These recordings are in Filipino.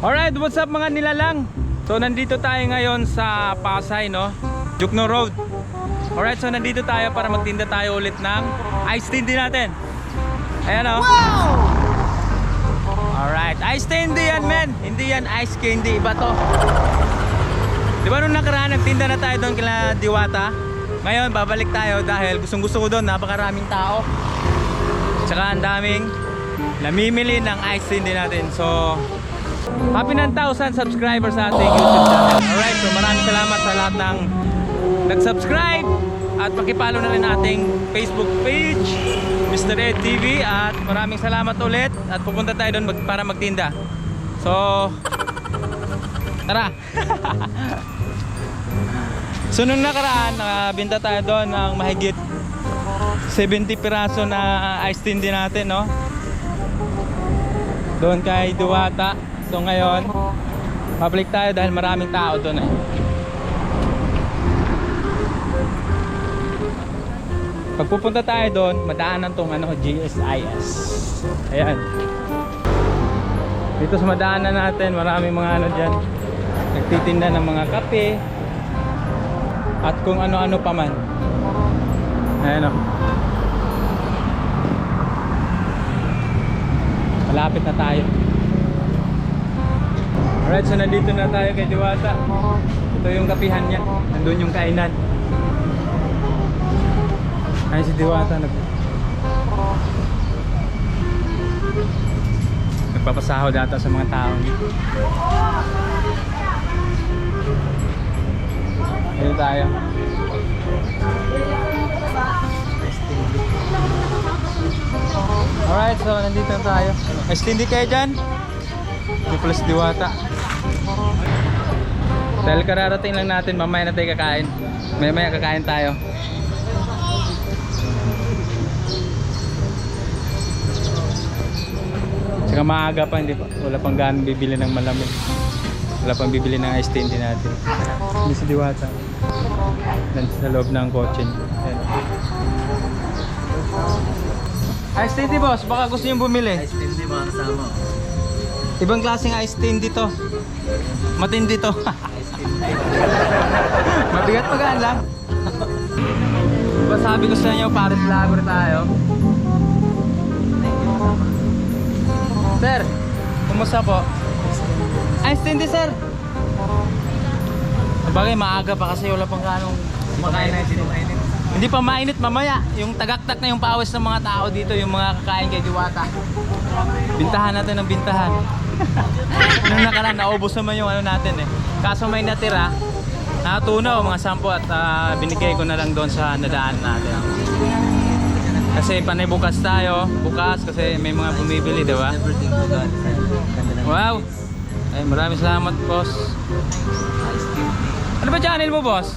Alright, what's up mga nilalang? So nandito tayo ngayon sa Pasay, no? Jukno Road. Alright, so nandito tayo para magtinda tayo ulit ng ice tea din natin. Ayan o. Alright, ice tea hindi yan men. Hindi yan ice candy, iba to. Di ba nung nakaraan nagtinda na tayo doon kila Diwata? Ngayon babalik tayo dahil gustong gusto ko doon, napakaraming tao. Tsaka ang daming namimili ng ice tea din natin. So, happy ng 1,000 subscribers sa ating YouTube channel. Alright, so maraming salamat sa lahat ng nag-subscribe at pakipalo na rin ating Facebook page, Mr. Ed TV at maraming salamat ulit at pupunta tayo doon para magtinda. So, tara! so nung nakaraan, nakabinta tayo doon ng mahigit 70 piraso na ice tea din natin, no? Doon kay Duwata. So ngayon, public tayo dahil maraming tao doon eh. Pag pupunta tayo doon, madaanan tong ano, GSIS. Ayan. Dito sa madaanan natin, maraming mga ano dyan. Nagtitinda ng mga kape. At kung ano-ano pa man. Ayan o. Malapit na tayo. Alright, so nandito na tayo kay Diwata. Ito yung kapihan niya. Nandun yung kainan. Ayun si Diwata nag Nagpapasahod ata sa mga tao dito. Ayun tayo. Alright, so nandito na tayo. Mas hindi kayo dyan? Di plus diwata. Dahil kararating lang natin, mamaya na tayo kakain. Maya maya kakain tayo. Tsaka maaga pa, hindi pa. Wala pang ganang bibili ng malamig. Wala pang bibili ng ice tea natin. Hindi si Diwata. Nandito sa loob ng kotse niya. Ice tea di boss, baka gusto nyo bumili. Ice cream din mga kasama. Ibang klaseng ice tea dito. Matindi to. Din. Mabigat pagaan lang. diba sabi ko sa inyo, pare vlogger tayo. Sir, kumusta po? Ice tea di sir. Bagay, maaga pa kasi wala pang ganong kumakain na tea. Hindi pa mainit mamaya. Yung tagaktak na yung pawis ng mga tao dito, yung mga kakain kay Diwata. Bintahan natin ng bintahan. Nung nakaraan, naubos naman yung ano natin eh. Kaso may natira, nakatunaw mga sampo at ah, binigay ko na lang doon sa nadaan natin. Kasi panay bukas tayo, bukas kasi may mga bumibili, di ba? Wow! Ay, maraming salamat, boss. Ano ba channel mo, boss?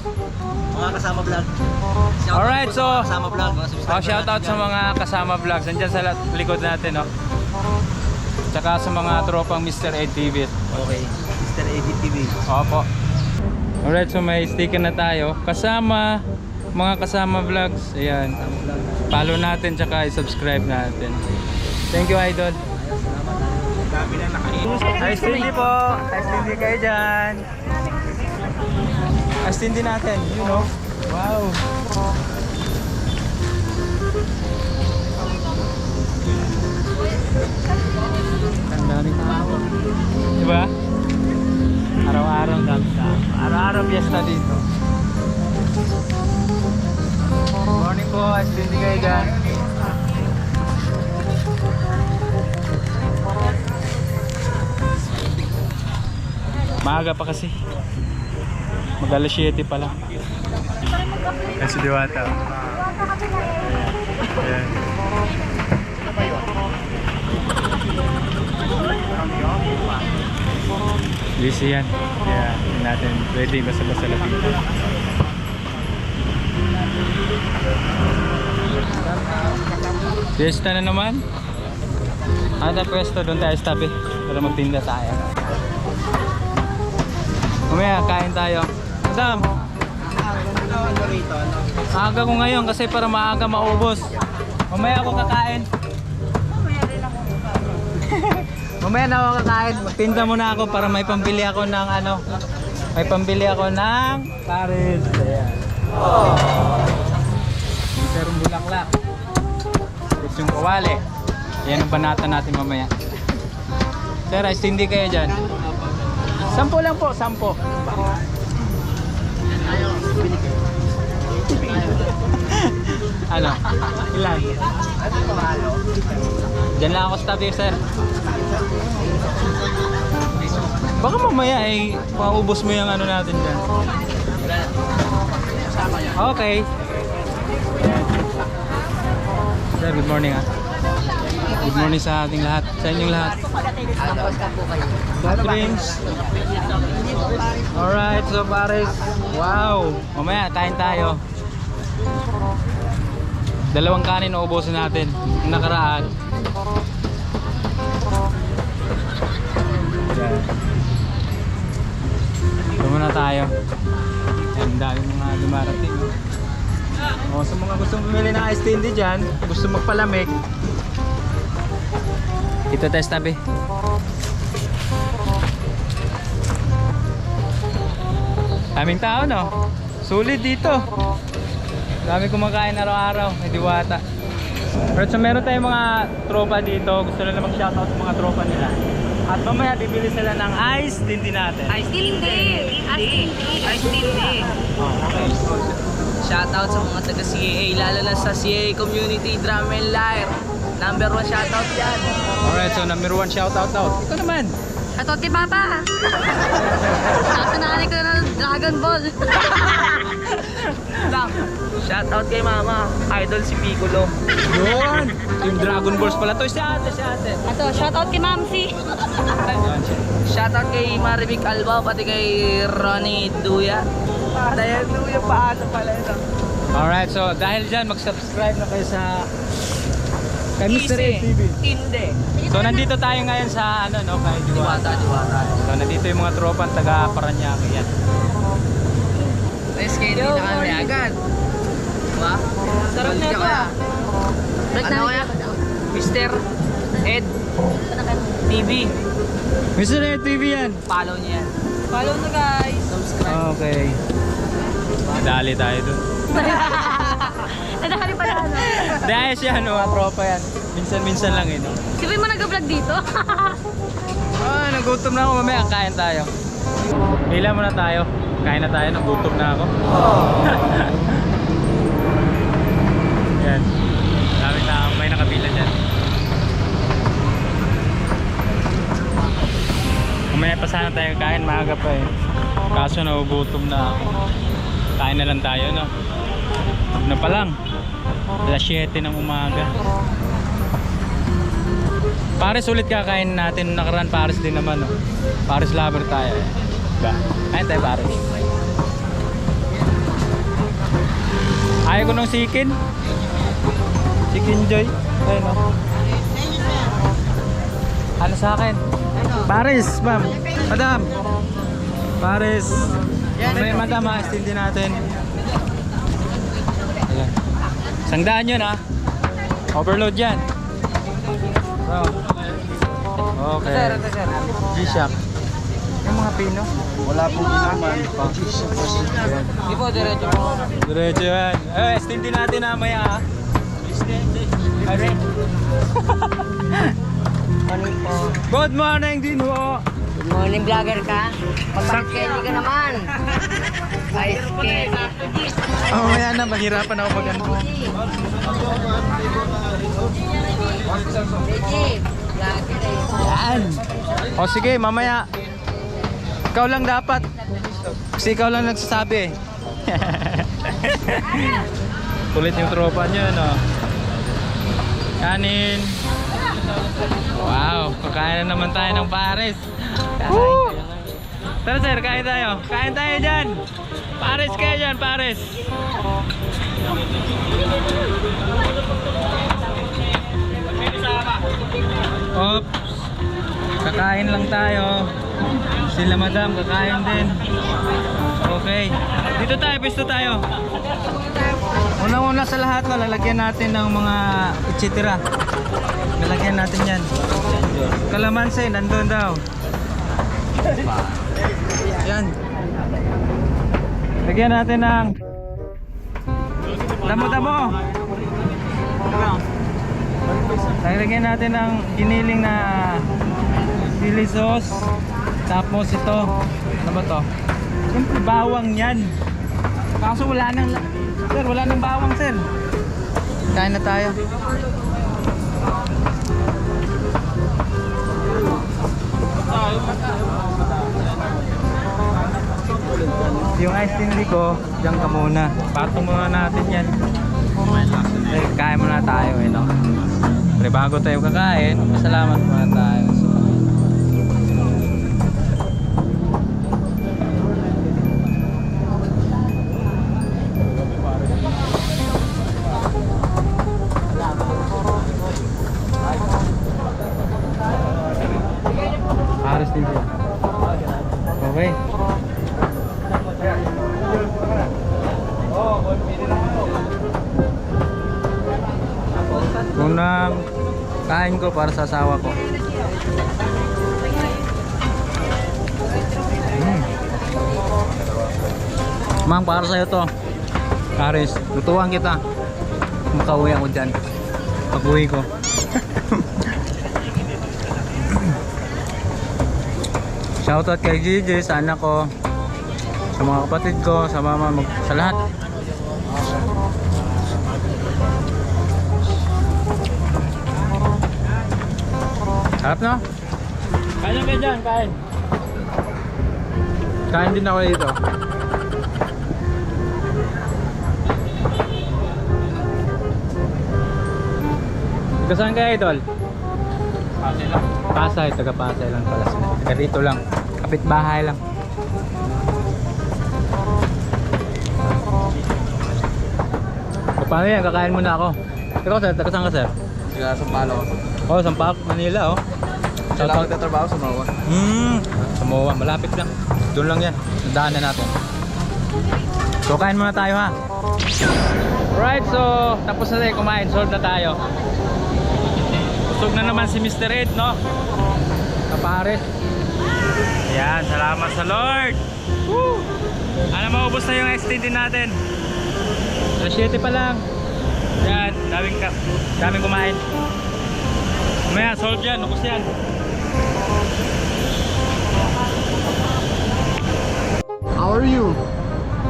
Mga kasama vlog. Shout Alright, so- kasama vlog. Oh, shout out sa mga kasama vlogs. Nandiyan sa likod natin, no? Tsaka sa mga tropang Mr. Ed TV. Okay. Mr. Eddie TV. Opo. Alright, so may sticker na tayo. Kasama, mga kasama vlogs. Ayan. Follow natin, tsaka i-subscribe natin. Thank you, Idol. Ice Tindy po. Ice Tindy kayo dyan. Ice Tindy natin, you know. Wow. Ang daming tao. Diba? Araw-araw tao. Araw-araw piyesta dito. Morning po, Tindy kayo dyan. Maaga pa kasi. Mag alas 7 pa lang. Kasi diwata. Ayan. Busy yan. Kaya natin pwede basta-basta lapitan. Fiesta na naman. Ada pwesto doon tayo sa tabi para magtinda tayo. Mamaya kain tayo. Madam, aga ko ngayon kasi para maaga maubos. Mamaya ako kakain. Mamaya na ako kakain. Magtinda muna ako para may pambili ako ng ano. May pambili ako ng Paris. Ayan. Sir bulaklak. Tapos yung kawali. Yan ang banata natin mamaya. Sir, ice hindi kayo dyan. Sampo lang po, sampo. ano? Ilan? Diyan lang ako sa tabi, sir. Baka mamaya eh, maubos mo yung ano natin dyan. Okay. Sir, good morning ah. Good morning sa ating lahat. Sa inyong lahat. Drinks. Alright, so pares. Wow. Mamaya, kain tayo. Dalawang kanin na ubusin natin. Yung nakaraan. Ito muna tayo. Ang dami mga dumarating. O, sa mga gustong bumili ng iced tea dyan, gusto magpalamig, ito test tabi. Daming tao no? Sulit dito. Dami kumakain araw-araw, may diwata. Pero so meron tayong mga tropa dito, gusto nila mag-shoutout sa mga tropa nila. At mamaya bibili sila ng ice din din natin. Ice Tindi. Ice Tindi. Ice Tindi. Oh, okay. Shoutout sa mga taga CAA, lalo na sa CAA Community Drum and Lyre. Number one shoutout yan. Alright, so number one shoutout daw. Ito naman. Atot kay Papa. Nasananay ko na ng Dragon Ball. Lang. Shoutout kay Mama. Idol si Piccolo. Yun! Yung Dragon Balls pala to. Si ate, si ate. Ato, shoutout kay Mamsi. Yun siya. Shoutout kay Marivic Alba, pati kay Ronnie Duya. Dahil Duya, paano pala ito? Alright, so dahil dyan, mag-subscribe na kayo sa kay Mr. A TV. Tindi. So nandito tayo ngayon sa ano no, kay Diwata. Diwata. So nandito yung mga tropa taga Paranaque yan. Let's get na kami agad. Diba? Sarap na ito. Break Ano na kaya? Mr. Ed TV. Mr. A TV yan. Follow niya yan. Follow na guys. Subscribe. Okay. Dali tayo dun. Nadakali pala ano. Dahil siya ano, mga tropa yan. Minsan-minsan lang eh. No? Si Boy mo nag-vlog dito. Ah, nagutom na ako. Mamaya kain tayo. Hila muna tayo. Kain na tayo. Nagutom na ako. Yan. Daming na may nakabila dyan. Mamaya pa sana tayo kain. Maaga pa eh. Kaso nagugutom na ako. Kain na lang tayo no. Ano pa lang? Alas 7 ng umaga. Pares ulit kakain natin nakaraan Pares din naman no. Pares lover tayo eh. Diba? Kain tayo Pares. Ayaw ko nung chicken. Chicken joy. Ayun no. Ano sa akin? Pares, ma'am. Madam. Pares. May madam ha, din natin. Ayan. Sangdaan yun ha. Overload yan. So, okay. G-Shock. Yung mga pino. Wala pong inaman. Di po, diretso po. Diretso yan. Eh, stindi natin namaya ha. Stindi. Good morning din ho. Good morning, vlogger ka. Pagpapakeli ka naman. Ice cream. Oh, maya na, mahirapan ako mag ano. Eh. Yan. O sige, mamaya. Ikaw lang dapat. Kasi ikaw lang nagsasabi eh. Kulit yung tropa nyo, no? Kanin. Wow, kakain na naman tayo ng pares. Woo! Tara sir, kain tayo. Kain tayo dyan. Pares kayo dyan, pares. Oops. Kakain lang tayo. Sila madam, kakain din. Okay. Dito tayo, pisto tayo. Unang-una sa lahat, lalagyan natin ng mga itsitira. Lalagyan natin yan. Kalamansi, nandun daw. Yan. Lagyan natin ng damo-damo. Lagyan natin ng giniling na chili sauce. Tapos ito, ano ba to? Siyempre bawang yan. Kaso wala nang, sir, wala nang bawang, sir. Kain na tayo. Yung ice tea ko, diyan ka muna. Patong muna natin yan. Eh, muna tayo eh, no? Pre, bago tayo kakain, masalamat muna tayo. Mang, para sa'yo to. Karis, lutuan kita. Makauwi ako dyan. Pag uwi ko. Shoutout kay Gigi, sa anak ko, sa mga kapatid ko, sa mama, mag, sa lahat. Harap no? Kain lang kayo dyan, kain. Kain din ako dito. Taga saan kaya idol? Pasay lang. Pasay, taga Pasay lang pala. Taga dito lang. Kapit bahay lang. O, paano yan? Kakain muna ako. Ikaw sir, taga saan ka sir? Sila sa palo. Oh, Sampac, Manila oh. Sila ako nagtatrabaho sa Mawa. Hmm, Samoa, malapit lang. Doon lang yan. Daanan natin. So, kain muna tayo ha. Right, so tapos na tayo kumain. Solve na tayo. Busog na naman si Mr. Ed, no? Kapares. Yan, salamat sa Lord. Woo! Ano, maubos na yung STD natin. Alas 7 pa lang. Yan, daming, ka daming kumain. Mamaya, solve yan. Nukos yan. How are you?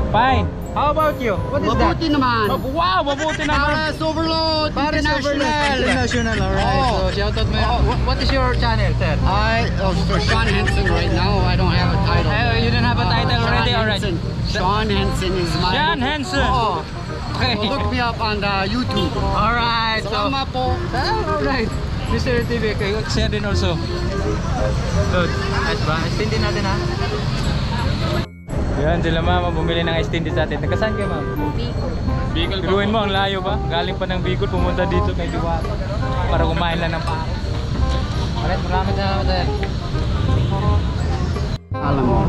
Fine. How about you? What is that? Mabuti naman. Oh, wow, mabuti naman. Pares Overload Pares International. International, alright. Oh. So, shoutout mo yan. What, what is your channel, sir? I oh, for Sean Henson right now. I don't have a title. Uh, you don't have a title Sean already, alright. Sean Henson is my. Sean Henson. Oh. Okay. So look me up on the YouTube. Alright. So, Salamat po. ah, alright. Mr. TV, kayo share din also. Good. Nice ba? Extend din natin ha. Yan, sila mama bumili ng extend sa atin. Nagkasan kayo ma'am? Bicol. Biruin mo, ang layo ba? Galing pa ng Bicol, pumunta dito kay Diwata. Para kumain lang ng pako. Alright, maraming salamat sir. Alam mo.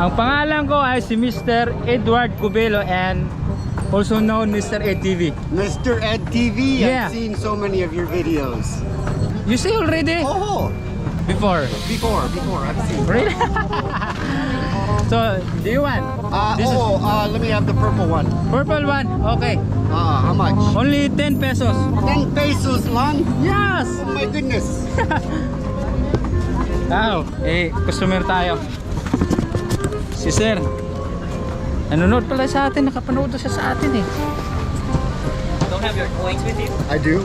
Ang pangalan ko ay si Mr. Edward Cubelo and also known Mr. Ed TV. Mr. Ed TV. Yeah. I've seen so many of your videos. You see already? Oh. Before. Before, before I've seen. Really? so, do you want? Uh, This is- oh, uh, let me have the purple one. Purple one? Okay. Uh, how much? Only 10 pesos. 10 pesos lang? Yes! Oh my goodness. Tao, eh, customer tayo. Si Sir. Nanonood pala sa atin, nakapanood na siya sa atin eh. Don't have your coins with you? I do.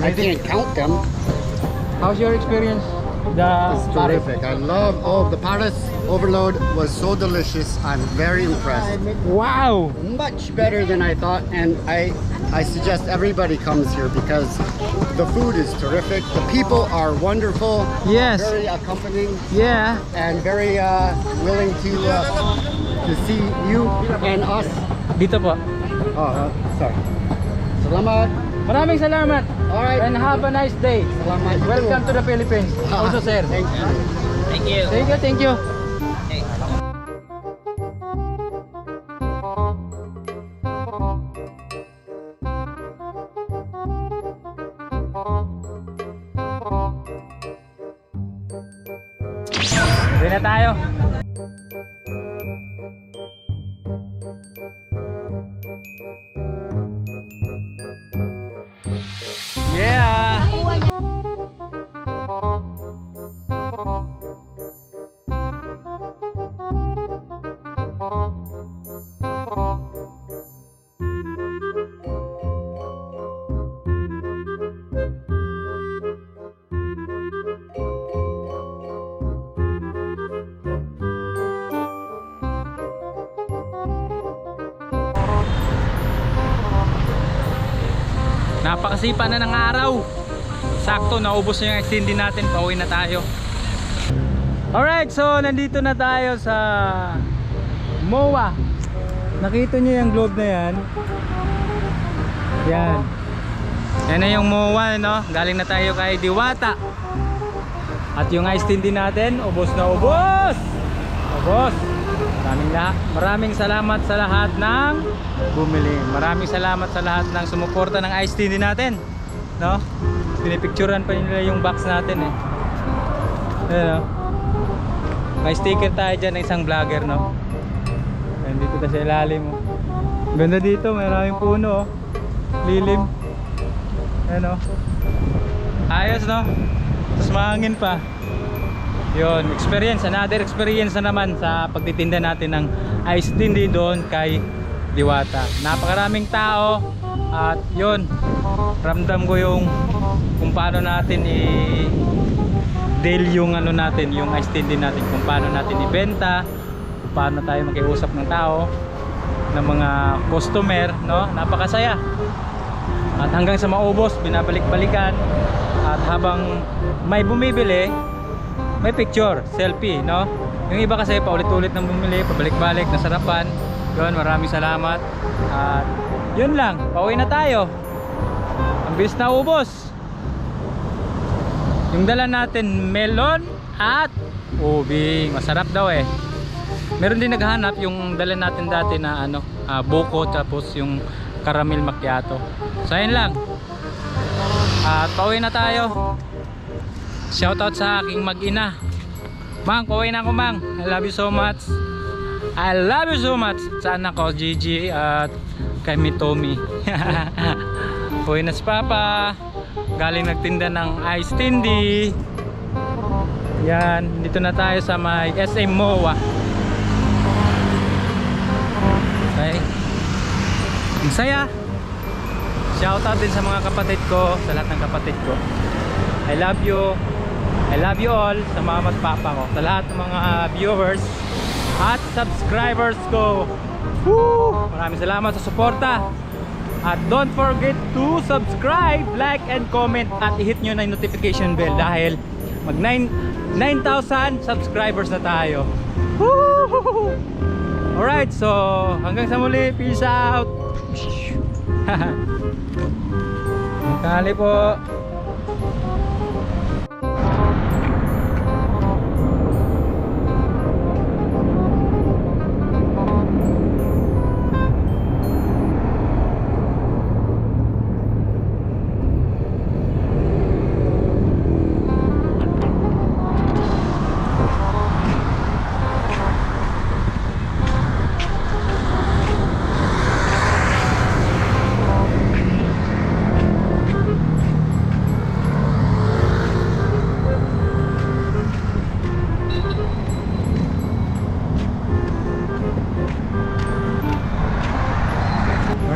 I can't count them. How's your experience? The It's terrific. I love, oh, the Paris overload was so delicious. I'm very impressed. Wow! Much better than I thought, and I, I suggest everybody comes here because the food is terrific. The people are wonderful, Yes. very accompanying, Yeah. and very uh, willing to uh, to see you and us. Dito po. Oh, uh, sorry. Salamat. Maraming salamat. All right. And have a nice day. Salamat. Welcome to the Philippines. Also, sir. Thank you. Thank you. Thank you, thank you. Napakasipa na ng araw. Sakto, naubos na yung extended natin. Pauwi na tayo. Alright, so nandito na tayo sa MOA. Nakita nyo yung globe na yan? Yan. Yan na yung MOA, no? Galing na tayo kay Diwata. At yung ice din natin, ubos na ubos! Ubos! Maraming, lahat, maraming salamat sa lahat ng bumili. Maraming salamat sa lahat ng sumuporta ng ice tea natin. No? Pinipicturean pa nila yung box natin eh. Ayan, no? May sticker tayo dyan ng isang vlogger, no? Ayan, dito na sa ilalim. Oh. Ganda dito, maraming puno. Oh. Lilim. Ayan, oh. Ayos, no? Tapos mahangin pa. Yun, experience, another experience na naman sa pagtitinda natin ng ice tindi doon kay Diwata. Napakaraming tao at yun, ramdam ko yung kung paano natin i deal yung ano natin, yung ice tindi natin, kung paano natin ibenta, kung paano tayo makiusap ng tao, ng mga customer, no? Napakasaya. At hanggang sa maubos, binabalik-balikan. At habang may bumibili, may picture, selfie, no? Yung iba kasi paulit-ulit nang bumili, pabalik-balik, nasarapan. Yun, maraming salamat. At yun lang, pauwi na tayo. Ang bilis na ubos. Yung dala natin, melon at ubi. Masarap daw eh. Meron din naghahanap yung dala natin dati na ano, ah, buko tapos yung caramel macchiato. So ayun lang. At pauwi na tayo. Shoutout sa aking mag-ina. Mang, pauwi na ako mang. I love you so much. I love you so much sa anak ko, Gigi at kay Mitomi. Uwi na Papa. Galing nagtinda ng ice tindi. Yan, dito na tayo sa may SM MOA. Okay. Ang saya. Shoutout din sa mga kapatid ko, sa lahat ng kapatid ko. I love you. I love you all sa mama at papa ko. Sa lahat ng mga viewers at subscribers ko. Woo! Maraming salamat sa suporta. At don't forget to subscribe, like, and comment at i-hit nyo na yung notification bell dahil mag 9 9,000 subscribers na tayo. Woo! Alright, so hanggang sa muli. Peace out. Kali po.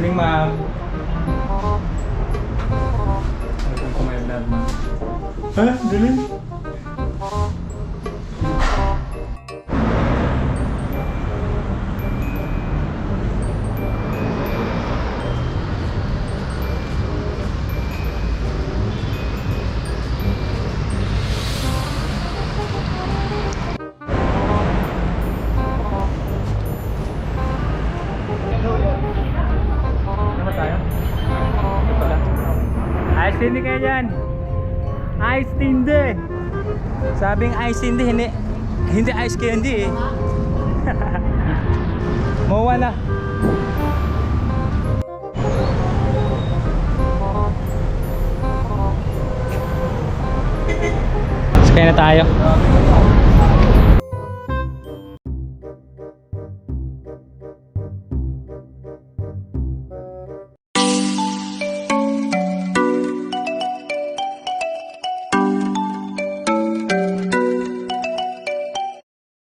Morning, ma'am. Welcome to my vlog, ma'am. Ha? Galing? Ice tindi kayo dyan. Ice tindi. Sabing ice tindi, hindi, hindi ice candy eh. Mawala. Sakay na tayo.